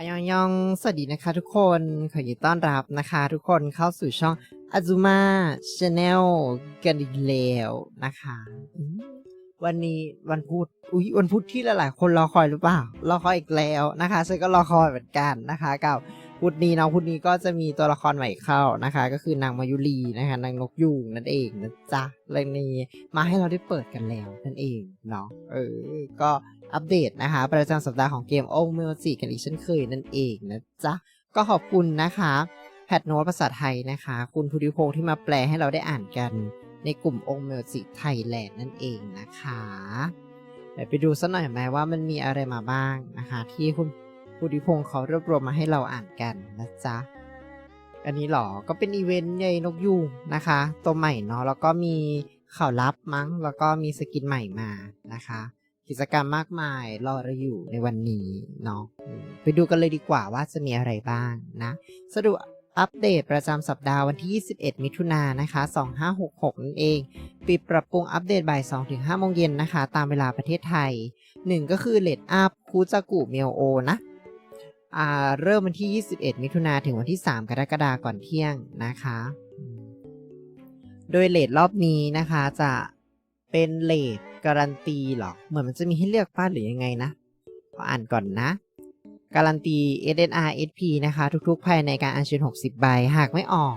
อายองยอง สวัสดีนะคะทุกคน ขอยินต้อนรับนะคะทุกคนเข้าสู่ช่อง Azuma Channel กันอีกแล้วนะคะ วันนี้วันพุธ อุ๊ย วันพุธที่หลายๆ คนรอคอยหรือเปล่า รอคอยอีกแล้วนะคะฉันก็รอคอยเหมือนกันนะคะกับ พุธนี้เนาะพุธนี้ก็จะมีตัวละครใหม่เข้านะคะ ก็คือนางมายุรีนะคะนางนกยูงนั่นเองนะจ๊ะเรื่องนี้มาให้เราได้เปิดกันแล้วนั่นเองเนาะเออก็อัปเดตนะคะ ประจำสัปดาห์ของเกมโอเมลจีกันอีกเช่นเคยนั่นเองนะจ๊ะก็ขอบคุณนะคะแพทโน้ตภาษาไทยนะคะ คุณพุทธิพงศ์ที่มาแปลให้เราได้อ่านกันในกลุ่มองค์เมลจิไทยแลนด์นั่นเองนะคะเดี๋ยวไปดูสักหน่อยไหมว่ามันมีอะไรมาบ้างนะคะ ที่คุณ พุทธิพงศ์เขารวบรวมมาให้เราอ่านกันนะจ๊ะ อันนี้หรอ ก็เป็นอีเวนต์ใหญ่นกยูงนะคะ ตัวใหม่เนาะ แล้วก็มีข่าวลับมั้ง แล้วก็มีสกินใหม่มานะคะ กิจกรรมมากมายรอเราอยู่ในวันนี้เนาะ ไปดูกันเลยดีกว่าว่าจะมีอะไรบ้างนะสรุปอัปเดตประจำสัปดาห์วันที่ 21 มิถุนายนนะคะ 2566 นั่นเอง ปิดปรับปรุงอัปเดตบ่าย2ถึง5โมงเย็นนะคะ ตามเวลาประเทศไทย 1 ก็คือเลดอัพคูจากุเมลโอนะ เริ่มวันที่ 21 มิถุนาถึงวันที่ 3 กรกฎาคมก่อนเที่ยงนะคะ โดยเลทรอบนี้นะคะจะเป็นเลทการันตีหรอ เหมือนมันจะมีให้เลือกป้าหรือยังไงนะขออ่านก่อนนะ การันตี SNR SP นะคะ ทุกๆ ภายในการอัญเชิญ 60 ใบ หากไม่ออก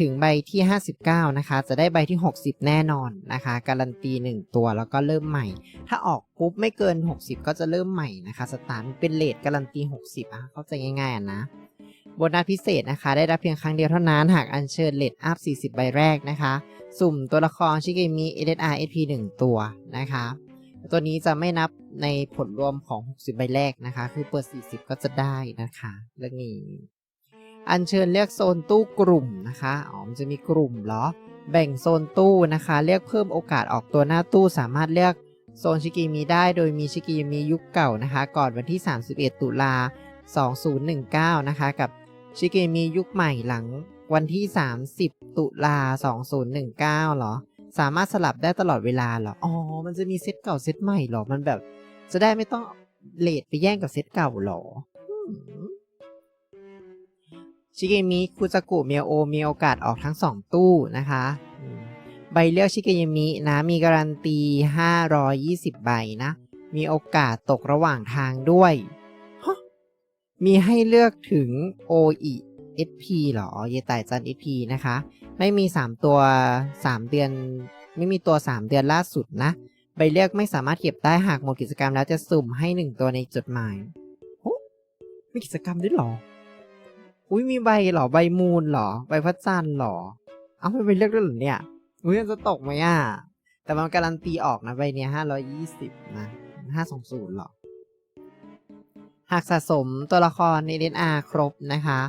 ถึงใบที่ 59 นะคะ จะได้ใบที่ 60 แน่นอนนะคะ การันตี 1 ตัวแล้วก็เริ่มใหม่ ถ้าออกปุ๊บไม่เกิน 60 ก็จะเริ่มใหม่นะคะสตาร์ทเป็นเลทการันตี 60อะเข้าใจง่ายๆนะโบนัสพิเศษนะคะ ได้รับเพียงครั้งเดียวเท่านั้น หากอัญเชิญเลทอัพ 40 ใบแรกนะคะ สุ่มตัวละครชิเกมิ SNR SP 1 ตัวนะคะ ตัวนี้จะไม่นับในผลรวมของ 60 ใบแรกนะคะ คือเปิด 40 ก็จะได้นะคะ เรื่องนี้ อัญเชิญเรียกโซนตู้กลุ่มนะคะอ๋อมันจะมีกลุ่มเหรอ แบ่งโซนตู้นะคะ เรียกเพิ่มโอกาสออกตัวหน้าตู้สามารถเลือกโซนชิกิมิได้โดยมีชิกิมิยุคเก่านะคะ ก่อนวันที่ 31 ตุลา 2019 นะคะ กับชิกิมิยุคใหม่หลังวันที่ 30 ตุลา 2019เหรอ สามารถสลับได้ตลอดเวลาเหรอ อ๋อ มันจะมีเซตเก่าเซตใหม่เหรอ มันแบบ จะได้ไม่ต้องเลทไปแย่งกับเซตเก่าเหรอ ชิเกมิคุซากุเมียโอมีโอกาสออกทั้งสองตู้นะคะอืมใบเลือกชิเกมินะมีการันตี 520 ใบนะ มีโอกาสตกระหว่างทางด้วยฮะมีให้เลือกถึง OE SP เหรอเยไต่จัน SP นะคะ ไม่มี 3 ตัว 3 เดือน ไม่มีตัว 3 เดือนล่าสุดนะ ใบเลือกไม่สามารถเก็บได้หากหมดกิจกรรมแล้วจะสุ่มให้ 1 ตัวในจดหมายโอ้มีกิจกรรมด้วยเหรอ อุ้ยมีใบเหรอใบมูลเหรอใบพระจันทร์เหรอ เอาไปใบเลือกด้วยเหรอเนี่ยอุ้ยจะตกไหมอะแต่มันการันตีออกนะใบเนี้ยห้าร้อยี่สิบนะห้าสองศูนย์หรอ หากสะสมตัวละครใน SNR ครบนะคะ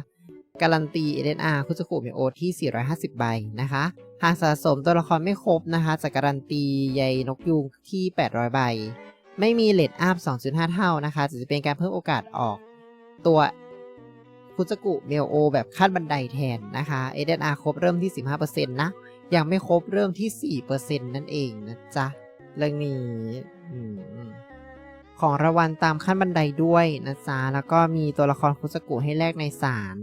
การันตี SNR คุจคุเมโอที่ 450 ใบนะคะ หากสะสมตัวละครไม่ครบนะคะ จะการันตีใยนกยูงที่ 800 ใบ ไม่มีเลดอัพ 2.5 เท่านะคะ จะเป็นการเพิ่มโอกาสออกตัว คุจกุเมลโอแบบขั้นบันไดแทนนะคะ SNR ครบเริ่มที่ 15%นะ ยังไม่ครบเริ่มที่ 4%นั่นเองนะจ๊ะ เรื่องนี้ของรางวัลตามขั้นบันไดด้วยนะจ๊ะ แล้วก็มีตัวละครคุสกุให้แลกในศาล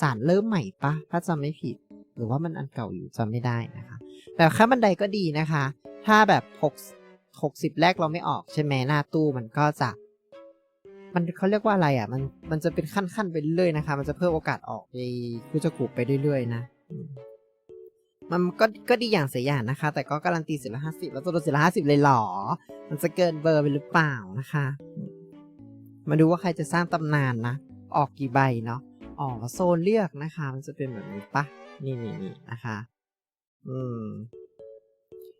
ศาลเริ่มใหม่ปะถ้าจำไม่ผิด หรือว่ามันอันเก่าอยู่จำไม่ได้นะคะ แบบขั้นบันไดก็ดีนะคะ ถ้าแบบ 6 60 แรกเราไม่ออกใช่ไหมหน้าตู้มันก็จะ มันเขาเรียกว่าอะไรอะ มันมันจะเป็นขั้นๆไปเรื่อยนะคะ มันจะเพิ่มโอกาสออกในคุสกุไปเรื่อยๆนะมันก็ก็ดีอย่างเสียอย่างนะคะ แต่ก็การันตีสี่ร้อยห้าสิบแล้วตัวละสี่ร้อยห้าสิบเลยหรอ มันจะเกินเบอร์ไปหรือเปล่านะคะ มาดูว่าใครจะสร้างตำนานนะ ออกกี่ใบเนาะอ๋อโซนเลือกนะคะ มันจะเป็นแบบนี้ปะนี่นี่นี่นะคะ อืม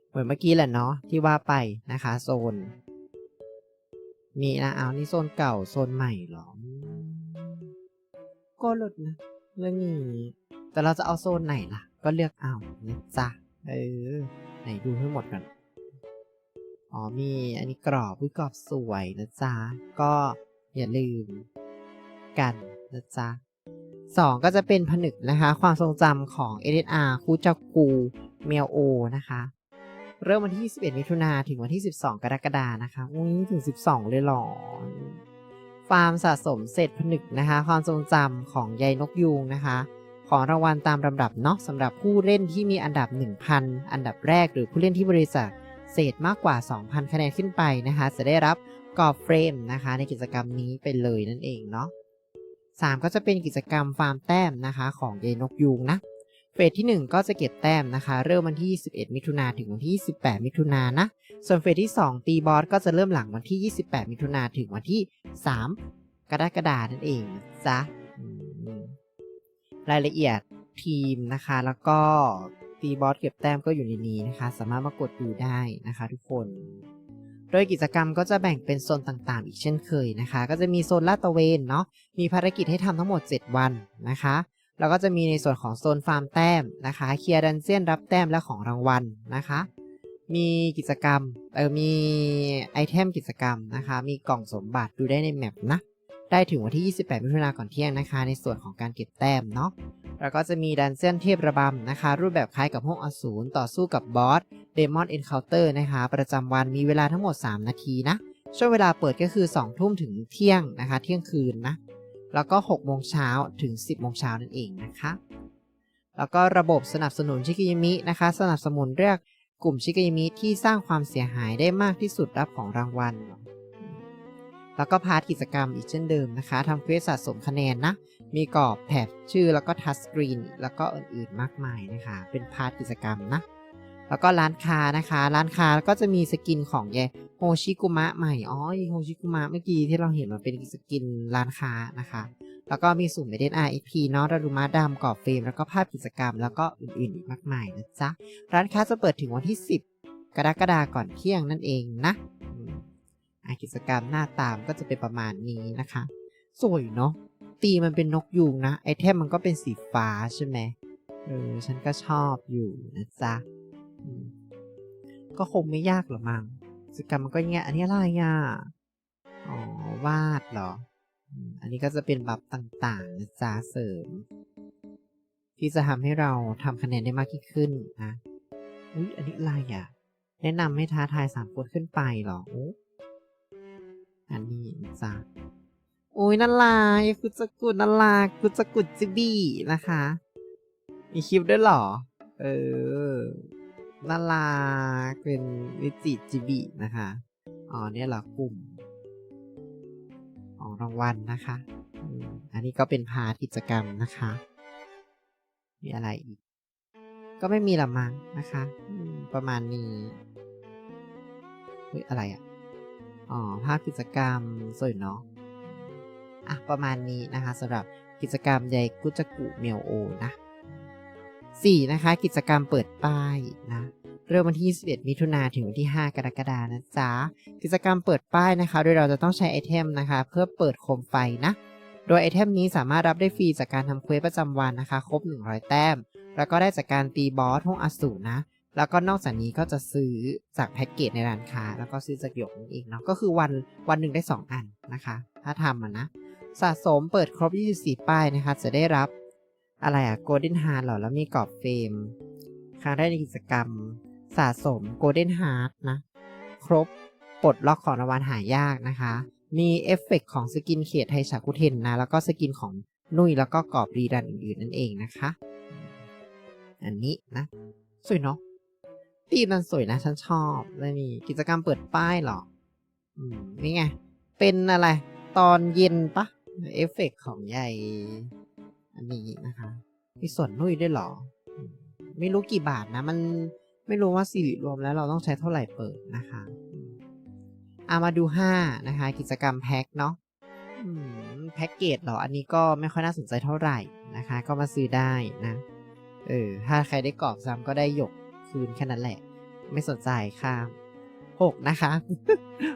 เหมือนเมื่อกี้แหละเนาะที่ว่าไปนะคะ โซน มีนะเอานี่โซนเก่าโซนใหม่เหรอ ก็หลุดนะ เรื่องนี้ แต่เราจะเอาโซนไหนล่ะ ก็เลือกเอานะจ๊ะเออ ไหนดูให้หมดกันอ๋อมีอันนี้กรอบอุ้ยกรอบสวยนะจ๊ะ ก็อย่าลืมกันนะจ๊ะสองก็จะเป็นผนึกนะคะ ความทรงจำของ SSR คูจักกูเมียวโอนะคะ เริ่มวันที่ 21 มิถุนาถึงวันที่ 12 กรกฎานะคะอุ้ยถึง 12 เลยหรอฟาร์มสะสมเศษผนึกนะคะ ความทรงจำของใยนกยูงนะคะ ของรางวัลตามลำดับเนาะสำหรับผู้เล่นที่มีอันดับ 1,000 อันดับแรกหรือผู้เล่นที่บริจาคเศษมากกว่า 2,000 คะแนนขึ้นไปนะคะ จะได้รับกรอบเฟรมนะคะ ในกิจกรรมนี้ไปเลยนั่นเองเนาะ3ก็จะเป็นกิจกรรมฟาร์มแต้มนะคะ ของใยนกยูงนะ เฟสที่ 1 ก็จะเก็บแต้มนะคะ เริ่มวันที่ 21 มิถุนาถึงวันที่18มิถุนานะ ส่วนเฟสที่ 2 ตีบอสก็จะเริ่มหลังวันที่ 28 มิถุนาถึงวันที่ 3 กรกฎานั่นเองจ๊ะรายละเอียดทีมนะคะ แล้วก็ตีบอสเก็บแต้มก็อยู่ในนี้นะคะ สามารถมากดดูได้นะคะ ทุกคน โดยกิจกรรมก็จะแบ่งเป็นโซนต่างๆ อีกเช่นเคยนะคะ ก็จะมีโซนลาดตระเวนเนาะ มีภารกิจให้ทำทั้งหมด 7 วันนะคะ แล้วก็จะมีในส่วนของโซนฟาร์มแต้มนะคะเคลียร์ดันเซียนรับแต้มและของรางวัลนะคะ มีกิจกรรมเออมีไอเทมกิจกรรมนะคะ มีกล่องสมบัติดูได้ในแมปนะได้ถึงวันที่ 28 มิถุนายนก่อนเที่ยงนะคะ ในส่วนของการเก็บแต้มเนาะแล้วก็จะมีดันเซียนเทพระบำนะคะ รูปแบบคล้ายกับห้องอสูรต่อสู้กับบอสเดมอนเอ็นเคาน์เตอร์นะคะ ประจำวันมีเวลาทั้งหมด 3 นาทีนะ ช่วงเวลาเปิดก็คือ 2 ทุ่มถึงเที่ยงนะคะ เที่ยงคืนนะ แล้วก็6โมงเช้าถึง 10โมงเช้านั่นเองนะคะ แล้วก็ระบบสนับสนุนชิกิยามินะคะ สนับสนุนเรียกกลุ่มชิกิยามิที่สร้างความเสียหายได้มากที่สุดรับของรางวัล แล้วก็พาร์ทกิจกรรมอีกเช่นเดิมนะคะทำเควสสะสมคะแนนนะ มีกรอบแถบชื่อแล้วก็ทัชสกรีนแล้วก็อื่นๆมากมายนะคะ เป็นพาร์ทกิจกรรมนะ แล้วก็ร้านค้านะคะ ร้านค้าก็จะมีสกินของแยโฮชิกุมะใหม่ อ๋อโฮชิกุมะเมื่อกี้ที่เราเห็นมันเป็นสกินร้านค้านะคะ แล้วก็มีสุ่มเมเดน RXP เนาะรารุมะดำกรอบเฟรม แล้วก็ภาพกิจกรรม แล้วก็อื่นๆอีกมากมายนะจ๊ะ ร้านค้าจะเปิดถึงวันที่ 10 กรกฎาคมก่อนเที่ยงนั่นเองนะอืมอะกิจกรรมหน้าตามก็จะเป็นประมาณนี้นะคะ สวยเนาะ ตีมันเป็นนกยูงนะ ไอเทมมันก็เป็นสีฟ้าใช่ไหมเออ ฉันก็ชอบอยู่นะจ๊ะ ก็คงไม่ยากหรอกมั้งกิจกรรมมันก็เงี้ย อันนี้อะไรอะ อ๋อ วาดเหรอ อันนี้ก็จะเป็นบัฟต่างๆนะจ๊ะเสริม ที่จะทำให้เราทำคะแนนได้มากยิ่งขึ้นนะอุ้ยอันนี้อะไรอะ แนะนำให้ท้าทายสามคนขึ้นไปเหรออุ๊อันนี้จ๊ะโอ้ยน่ารักยาคุจะกุดน่ารักคุจะกุดจิบีนะคะ มีคลิปด้วยเหรอ เออ น่ารักเป็นวิจิจิบีนะคะ อ๋อเนี่ยเหรอกลุ่มของรางวัลนะคะ อันนี้ก็เป็นพากิจกรรมนะคะ มีอะไรอีก ก็ไม่มีละมั้งนะคะ ประมาณนี้เฮ้ยอะไรอะ อ๋อ ภาพกิจกรรมสวยเนาะ อะ ประมาณนี้นะคะสำหรับกิจกรรมใยกุจกุเมลโอนะ 4. นะคะ กิจกรรมเปิดป้ายนะเริ่มวันที่ 21 มิถุนาถึงวันที่ 5 กรกฎานะจ๊ะ กิจกรรมเปิดป้ายนะคะ โดยเราจะต้องใช้ไอเทมนะคะ เพื่อเปิดโคมไฟนะ โดยไอเทมนี้สามารถรับได้ฟรีจากการทำเควสประจำวันนะคะ ครบ 100 แต้ม แล้วก็ได้จากการตีบอสห้องอสูรนะ แล้วก็นอกจากนี้ก็จะซื้อจากแพ็กเกจในร้านค้า แล้วก็ซื้อจากหยกนั่นเองเนาะ ก็คือวันวันหนึ่งได้ 2 อันนะคะ ถ้าทำะนะ สะสมเปิดครบ 24 ป้ายนะคะ จะได้รับ อะไรอะ Golden Heart เหรอ แล้วมีกรอบเฟรมครั้งแรกในกิจกรรมสะสม Golden Heart นะ ครบปลดล็อกของรางวัลหายากนะคะ มีเอฟเฟกต์ของสกินเขตไทชาคุเทนนะ แล้วก็สกินของนุ่ยแล้วก็กรอบรีดันอื่นๆนั่นเองนะคะ อันนี้นะ สวยเนาะตีมันสวยนะ ฉันชอบแล้วนี่กิจกรรมเปิดป้ายเหรอ อืม นี่ไง เป็นอะไร ตอนเย็นปะเอฟเฟกต์ของใหญ่ อันนี้นะคะมีส่วนนุ่ยได้หรอ ไม่รู้กี่บาทนะ มันไม่รู้ว่าสิริรวมแล้วเราต้องใช้เท่าไหร่เปิดนะคะอืมอามาดูห้านะคะ กิจกรรมแพ็คเนาะแพ็กเกจหรอ อันนี้ก็ไม่ค่อยน่าสนใจเท่าไหร่นะคะ ก็มาซื้อได้นะ เออ ถ้าใครได้กรอบซ้ำก็ได้หยกคืนแค่นั้นแหละ ไม่สนใจค่ะหกนะคะ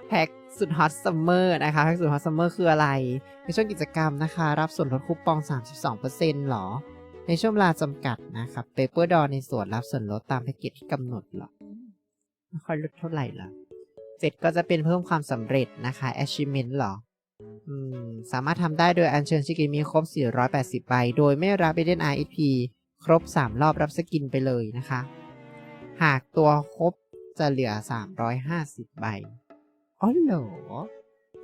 แพ็ก สุดฮอตซัมเมอร์นะคะแพ็กสุดฮอตซัมเมอร์คืออะไร ในช่วงกิจกรรมนะคะ รับส่วนลดคูปอง 32%หรอ ในช่วงเวลาจำกัดนะครับเปเปอร์ดอในส่วนรับส่วนลดตามแพ็กเกจที่กำหนดหรอไม่ค่อยลดเท่าไหร่ละเจ็ดก็จะเป็นเพิ่มความสำเร็จนะคะ achievement หรออืมสามารถทำได้โดยอัญเชิญชิกิมีครบ 480 ใบ โดยไม่รับ b บ d ด n RSP ครบ 3 รอบรับสกินไปเลยนะคะ หากตัวครบจะเหลือ 350 ใบ อ๋อเหรอ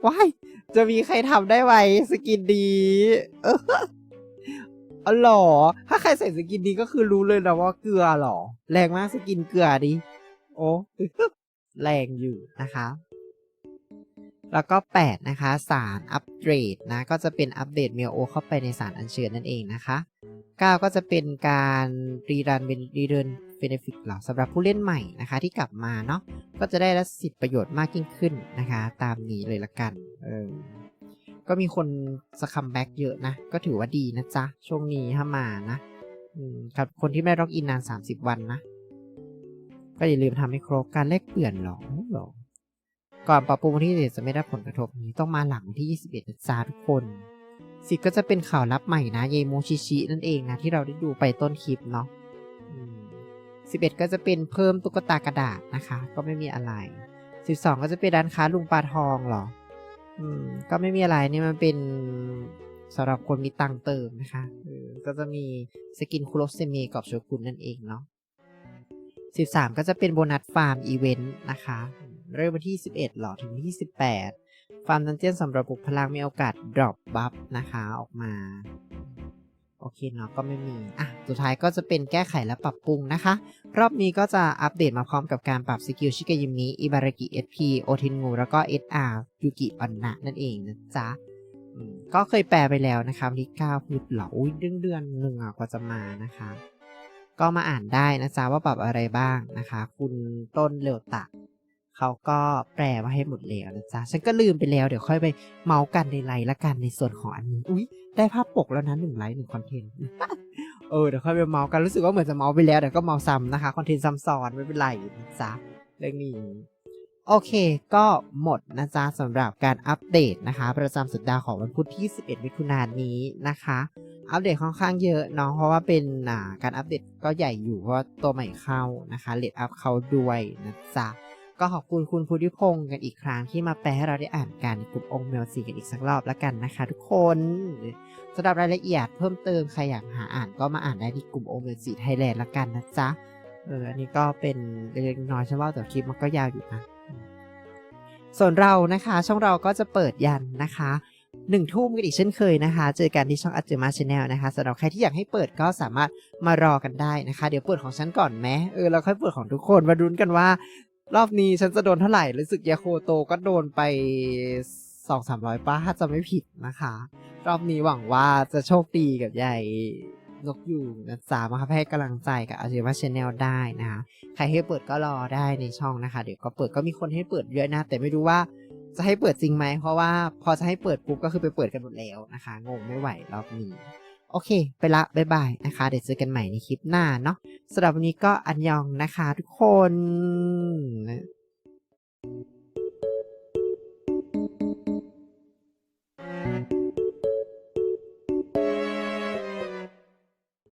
ว้ายจะมีใครทำได้ไหมสกินดีเอออ๋อเหรอ ถ้าใครใส่สกินดีก็คือรู้เลยนะว่าเกลือหรอ แรงมากสกินเกลือดิ โอ้แรงอยู่นะคะ แล้วก็ 8 นะคะ สารอัปเกรดนะ ก็จะเป็นอัปเดตเมลโอเข้าไปในสารอัญเชิญนั่นเองนะคะ 9 ก็จะเป็นการรีรันเป็นรีเดิน เบนฟิตเหล่าสำหรับผู้เล่นใหม่นะคะ ที่กลับมาเนาะก็จะได้รับสิทธิประโยชน์มากยิ่งขึ้นนะคะ ตามนี้เลยละกันเออก็มีคนสคัมแบ็กเยอะนะ ก็ถือว่าดีนะจ๊ะ ช่วงนี้ถ้ามานะครับคนที่ไม่ล็อกอินนาน 30 วันนะ ก็อย่าลืมทำให้ครบการแลกเปลี่ยนหรอหรอก่อนปรับปรุงที่11จะไม่ได้ผลกระทบนี้ต้องมาหลังที่ 21นะจ๊ะทุกคนสิก็จะเป็นข่าวลับใหม่นะ เยโมชิชินั่นเองนะ ที่เราได้ดูไปต้นคลิปเนาะ 11 ก็จะเป็นเพิ่มตุ๊กตากระดาษนะคะ ก็ไม่มีอะไร 12 ก็จะเป็นร้านค้าลุงปลาทองเหรอ อืม ก็ไม่มีอะไรนี่มันเป็นสำหรับคนมีตังเติมนะคะก็จะมีสกินคุโรเซเมกับโชกุนนั่นเองเนาะ13 ก็จะเป็นโบนัสฟาร์มอีเวนต์นะคะ เริ่มวันที่ 11หรอ ถึงวันที่ 18 ฟาร์มดันเจียนสำหรับปลุกพลังมีโอกาสดรอปบัฟนะคะออกมา อเคเนาะก็ไม่มีอะสุดท้ายก็จะเป็นแก้ไขและปรับปรุงนะคะ รอบนี้ก็จะอัปเดตมาพร้อมกับการปรับสกิลชิกายิมิอิบารากิ SP โอทินงูแล้วก็ SR ยูกิปันนะนั่นเองนะจ๊ะก็เคยแปลไปแล้วนะคะวันที่9พุธเหรออุ้ยเดือนเดือนหนึ่งอะกว่าจะมานะคะ ก็มาอ่านได้นะจ๊ะว่าปรับอะไรบ้างนะคะ คุณต้นเร็วตะ เขาก็แปลมาให้หมดแล้วนะจ๊ะ ฉันก็ลืมไปแล้ว เดี๋ยวค่อยไปเมาส์กันในไลน์ละกันในส่วนของอันนี้ อุ้ยได้ภาพปกแล้วนะหนึ่งไลน์หนึ่งคอนเทนต์ เออเดี๋ยวค่อยไปเมาส์กันรู้สึกว่าเหมือนจะเมาส์ไปแล้วเดี๋ยวก็เมาส์ซ้ำนะคะคอนเทนต์ซ้ำซ้อนไม่เป็นไรนะจ๊ะเรื่องนี้โอเค ก็หมดนะจ๊ะสำหรับการอัปเดตนะคะ ประจำสัปดาห์ของวันพุธที่ 11 มิถุนายนนี้นะคะ อัปเดตค่อนข้างเยอะเนาะเพราะว่าเป็นการอัปเดตก็ใหญ่อยู่เพราะตัวใหม่เข้านะคะเลดอัพเข้าด้วยนะจ๊ะ ก็ขอบคุณคุณพุทธิพงศ์กันอีกครั้งที่มาแปลให้เราได้อ่านกันในกลุ่มองค์เมลสีกันอีกสักรอบแล้วกันนะคะ ทุกคนสำหรับรายละเอียดเพิ่มเติมใครอยากหาอ่านก็มาอ่านได้ที่กลุ่มองค์เมลสีไทยแลนด์ละกันนะจ๊ะเอออันนี้ก็เป็นเล็กน้อยใช่ว่าแต่คลิปมันก็ยาวอยู่นะส่วนเรานะคะ ช่องเราก็จะเปิดยันนะคะหนึ่งทุ่มกันอีกเช่นเคยนะคะ เจอกันที่ช่องอัจเจมาชแนลนะคะสำหรับใครที่อยากให้เปิดก็สามารถมารอกันได้นะคะ เดี๋ยวเปิดของฉันก่อนไหมเออเราค่อยเปิดของทุกคนมาดุนกันว่า รอบนี้ฉันจะโดนเท่าไหร่ รู้สึกยาโคโตก็โดนไปสองสามร้อยป้าถ้าจะไม่ผิดนะคะ รอบนี้หวังว่าจะโชคดีกับใหญ่นกยูงนะจ๊ะมาให้กำลังใจกับอาเจมาชแนลได้นะคะใครให้เปิดก็รอได้ในช่องนะคะ เดี๋ยวก็เปิดก็มีคนให้เปิดเยอะนะ แต่ไม่รู้ว่าจะให้เปิดจริงไหมเพราะว่าพอจะให้เปิดปุ๊บก็คือไปเปิดกันหมดแล้วนะคะ งงไม่ไหวรอบนี้ โอเค ไปละบายบายนะคะ เดี๋ยวเจอกันใหม่ในคลิปหน้าเนาะสำหรับวันนี้ก็อันยองนะคะทุกคน